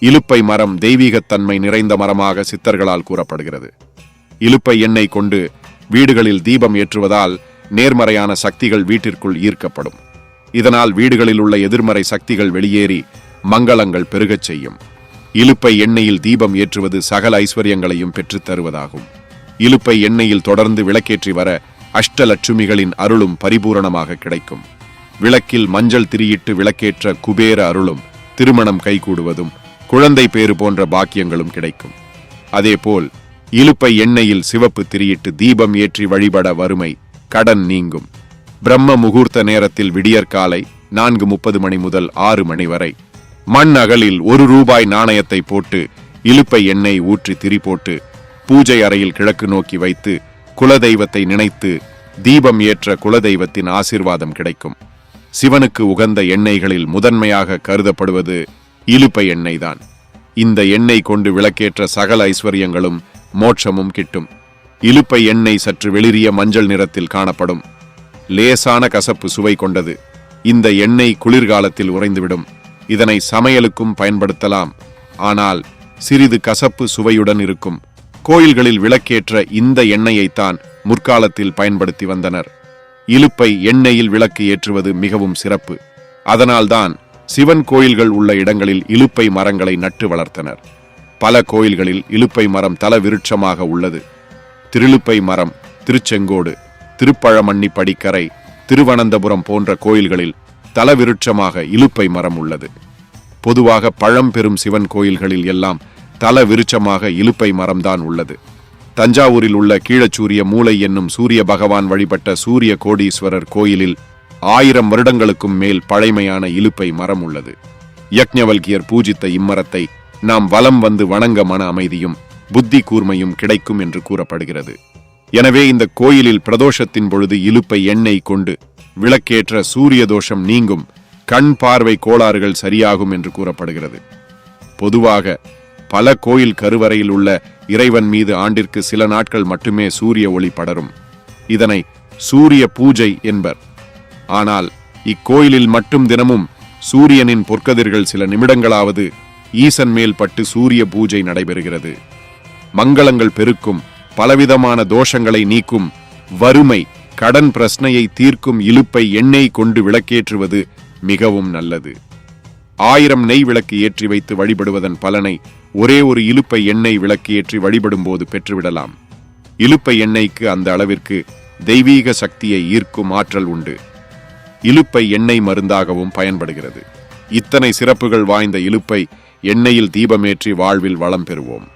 இலுப்பை மரம் தெய்வீகத்தன்மை நிறைந்த மரமாக சித்தர்களால் கூறப்படுகிறது. இலுப்பை எண்ணெய் கொண்டு வீடுகளில் தீபம் ஏற்றுவதால் நேர்மறையான சக்திகள் வீட்டிற்குள் ஈர்க்கப்படும். இதனால் வீடுகளில் உள்ள எதிர்மறை சக்திகள் வெளியேறி மங்களங்கள் பெருகச் செய்யும். இலுப்பை எண்ணெயில் தீபம் ஏற்றுவது சகல ஐஸ்வர்யங்களையும் பெற்றுத் தருவதாகும். இலுப்பை எண்ணெயில் தொடர்ந்து விளக்கேற்றி வர அஷ்டலட்சுமிகளின் அருளும் பரிபூரணமாக கிடைக்கும். விளக்கில் மஞ்சள் திரியிட்டு விளக்கேற்ற குபேர அருளும் திருமணம் கைகூடுவதும் குழந்தை பேறு போன்ற பாக்கியங்களும் கிடைக்கும். அதேபோல் இலுப்பை எண்ணெயில் சிவப்பு திரியிட்டு தீபம் ஏற்றி வழிபட வறுமை கடன் நீங்கும். பிரம்ம முகூர்த்த நேரத்தில் விடியற்காலை நான்கு முப்பது மணி முதல் ஆறு மணி வரை. மண் அகலில் ஒரு ரூபாய் நாணயத்தை போட்டு இலுப்பை எண்ணெய் ஊற்றி திரி போட்டு பூஜை அறையில் கிழக்கு நோக்கி வைத்து குலதெய்வத்தை நினைத்து தீபம் ஏற்ற குலதெய்வத்தின் ஆசிர்வாதம் கிடைக்கும். சிவனுக்கு உகந்த எண்ணெய்களில் முதன்மையாக கருதப்படுவது இலுப்பை எண்ணெய் தான் இந்த எண்ணெய் கொண்டு விளக்கேற்ற சகல ஐஸ்வர்யங்களும் மோட்சமும் கிட்டும். இலுப்பை எண்ணெய் சற்று வெளிரிய மஞ்சள் நிறத்தில் காணப்படும். லேசான கசப்பு சுவை கொண்டது. இந்த எண்ணெய் குளிர்காலத்தில் உறைந்துவிடும். இதனை சமையலுக்கும் பயன்படுத்தலாம். ஆனால் சிறிது கசப்பு சுவையுடன் இருக்கும். கோயில்களில் விளக்கேற்ற இந்த எண்ணெயைத்தான் முற்காலத்தில் பயன்படுத்தி வந்தனர். இலுப்பை எண்ணெயில் விளக்கு ஏற்றுவது மிகவும் சிறப்பு. அதனால்தான் சிவன் கோயில்கள் உள்ள இடங்களில் இலுப்பை மரங்களை நட்டு வளர்த்தனர். பல கோயில்களில் இலுப்பை மரம் தல விருட்சமாக உள்ளது. திருலுப்பை மரம் திருச்செங்கோடு திருப்பழமண்ணி படிக்கரை திருவனந்தபுரம் போன்ற கோயில்களில் தலவிருட்சமாக இலுப்பை மரம் உள்ளது. பொதுவாக பழம் பெறும் சிவன் கோயில்களில் எல்லாம் தல விருட்சமாக இலுப்பை மரம்தான் உள்ளது. தஞ்சாவூரில் உள்ள கீழச்சூரிய மூலை என்னும் சூரிய பகவான் வழிபட்ட சூரிய கோடீஸ்வரர் கோயிலில் ஆயிரம் வருடங்களுக்கும் மேல் பழைமையான இலுப்பை மரம் உள்ளது யக்ஞவல்கியர் பூஜித்த இம்மரத்தை நாம் வலம் வந்து வணங்க மன அமைதியும் புத்தி கூர்மையும் கிடைக்கும் என்று கூறப்படுகிறது. எனவே இந்த கோயிலில் பிரதோஷத்தின் பொழுது இலுப்பை எண்ணெய் கொண்டு விளக்கேற்ற சூரிய தோஷம் நீங்கும் கண் பார்வை கோளாறுகள் சரியாகும் என்று கூறப்படுகிறது. பொதுவாக பல கோயில் கருவறையில் உள்ள இறைவன் மீது ஆண்டிற்கு சில நாட்கள் மட்டுமே சூரிய ஒளி படரும். இதனை சூரிய பூஜை என்பர். ஆனால் இக்கோயிலில் மட்டும் தினமும் சூரியனின் பொற்கதிர்கள் சில நிமிடங்களாவது ஈசன் மேல் பட்டு சூரிய பூஜை நடைபெறுகிறது. மங்களங்கள் பெருக்கும் பலவிதமான தோஷங்களை நீக்கும் வறுமை கடன் பிரச்சனையை தீர்க்கும் இலுப்பை எண்ணெய் கொண்டு விளக்கேற்றுவது மிகவும் நல்லது. ஆயிரம் நெய் விளக்கு ஏற்றி வைத்து வழிபடுவதன் பலனை ஒரே ஒரு இழுப்பை எண்ணெய் விளக்கு ஏற்றி வழிபடும்போது பெற்றுவிடலாம். இலுப்பை எண்ணெய்க்கு அந்த அளவிற்கு தெய்வீக சக்தியை ஈர்க்கும் ஆற்றல் உண்டு. இலுப்பை எண்ணெய் மருந்தாகவும் பயன்படுகிறது. இத்தனை சிறப்புகள் வாய்ந்த இலுப்பை எண்ணெயில் தீபமேற்றி வாழ்வில் வளம் பெறுவோம்.